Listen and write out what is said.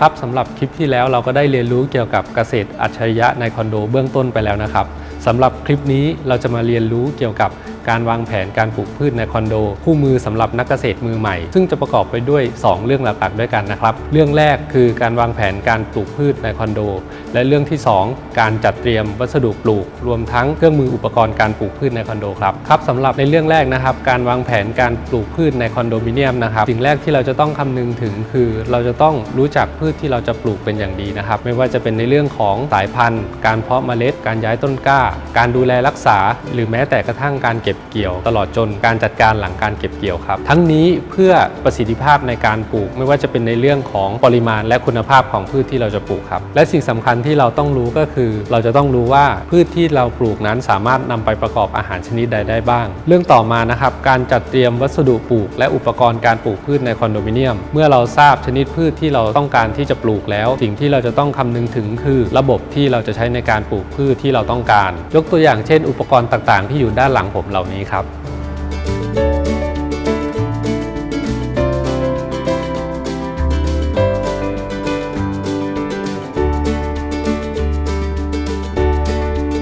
ครับสำหรับคลิปที่แล้วเราก็ได้เรียนรู้เกี่ยวกับเกษตรอัจฉริยะในคอนโดเบื้องต้นไปแล้วนะครับ สำหรับคลิปนี้เราจะมาเรียนรู้เกี่ยวกับการวางแผนการปลูกพืชในคอนโด คู่มือสำหรับนักเกษตรมือใหม่ ซึ่งจะประกอบไปด้วย 2 เรื่องหลักๆด้วยกันนะครับ เรื่องแรกคือการวางแผนการปลูกพืชในคอนโด และเรื่องที่ 2 การจัดเตรียมวัสดุปลูก รวมทั้งเครื่องมืออุปกรณ์การปลูกพืชในคอนโดครับครับสำหรับในเรื่องแรกนะครับ การวางแผนการปลูกพืชในคอนโดมิเนียมนะครับสิ่งแรกที่เราจะต้องคำนึงถึงคือ เราจะต้องรู้จักพืชที่เราจะปลูกเป็นอย่างดีนะครับ ไม่ว่าจะเป็นในเรื่องของสายพันธุ์ การเพาะเมล็ด การย้ายต้นกล้าการดูแลรักษา หรือแม้แต่กระทั่งการเก็บเกี่ยว ตลอดจนการจัดการหลังการเก็บเกี่ยวครับ ทั้งนี้เพื่อประสิทธิภาพในการปลูก ไม่ว่าจะเป็นในเรื่องของปริมาณและคุณภาพของพืชที่เราจะปลูกครับ และสิ่งสำคัญที่เราต้องรู้ก็คือ เราจะต้องรู้ว่าพืชที่เราปลูกนั้นสามารถนำไปประกอบอาหารชนิดใดได้บ้าง เรื่องต่อมานะครับการจัดเตรียมวัสดุปลูก และอุปกรณ์การปลูกพืชในคอนโดมิเนียม เมื่อเราทราบชนิดพืชที่เราต้องการที่จะปลูกแล้ว สิ่งที่เราจะต้องคำนึงถึงคือ ระบบที่เราจะใช้ในการปลูกพืชที่เราต้องการยกตัวอย่างเช่น อุปกรณ์ต่างๆ ที่อยู่ด้านหลังผมเหล่านี้ครับ